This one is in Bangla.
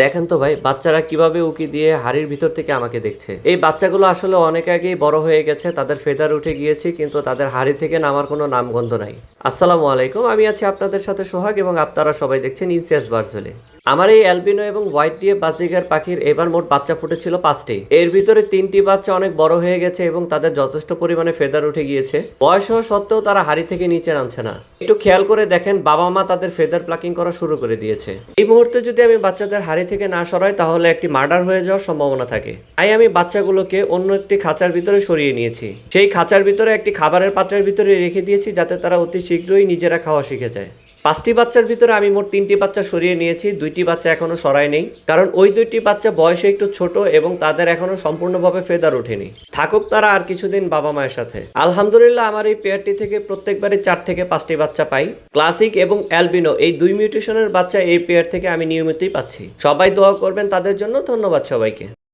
দেখেন তো ভাই, বাচ্চারা কীভাবে উকি দিয়ে হাড়ির ভিতর থেকে আমাকে দেখছে। এই বাচ্চাগুলো আসলে অনেক আগেই বড় হয়ে গেছে, তাদের ফেদার উঠে গিয়েছে, কিন্তু তাদের হাড়ি থেকে নামার কোনো নামগন্ধ নাই। আসসালামু আলাইকুম, আমি আছি আপনাদের সাথে সোহাগ এবং আপনারা সবাই দেখছেন ইনসিয়াস ভার্চুয়ালি আমার এই অ্যালবিনো এবং হোয়াইট দিয়ে বাজিগার পাখির এবার মোট বাচ্চা ফুটেছিল পাঁচটি। এর ভিতরে তিনটি বাচ্চা অনেক বড় হয়ে গেছে এবং তাদের যথেষ্ট পরিমাণে ফেদার উঠে গিয়েছে। বয়স হওয়া সত্ত্বেও তারা হাড়ি থেকে নিচে নামছে না। একটু খেয়াল করে দেখেন, বাবা মা তাদের ফেদার প্লাকিং করা শুরু করে দিয়েছে। এই মুহূর্তে যদি আমি বাচ্চাদের হাড়ি থেকে না সরাই, তাহলে একটি মার্ডার হয়ে যাওয়ার সম্ভাবনা থাকে। তাই আমি বাচ্চাগুলোকে অন্য একটি খাঁচার ভিতরে সরিয়ে নিয়েছি। সেই খাঁচার ভিতরে একটি খাবারের পাত্রের ভিতরে রেখে দিয়েছি, যাতে তারা অতি শীঘ্রই নিজেরা খাওয়া শিখে যায়। পাঁচটি বাচ্চার ভিতরে আমি মোট তিনটি বাচ্চা সরিয়ে নিয়েছি, দুইটি বাচ্চা এখনও সরাই নেই। কারণ ওই দুইটি বাচ্চা বয়সে একটু ছোট এবং তাদের এখনও সম্পূর্ণভাবে ফেদার ওঠেনি। থাকুক তারা আর কিছুদিন বাবা মায়ের সাথে। আলহামদুলিল্লাহ, আমার এই পেয়ারটি থেকে প্রত্যেকবারই চার থেকে পাঁচটি বাচ্চা পাই। ক্লাসিক এবং অ্যালবিনো, এই দুই মিউটেশনের বাচ্চা এই পেয়ার থেকে আমি নিয়মিতই পাচ্ছি। সবাই দোয়া করবেন তাদের জন্য। ধন্যবাদ সবাইকে।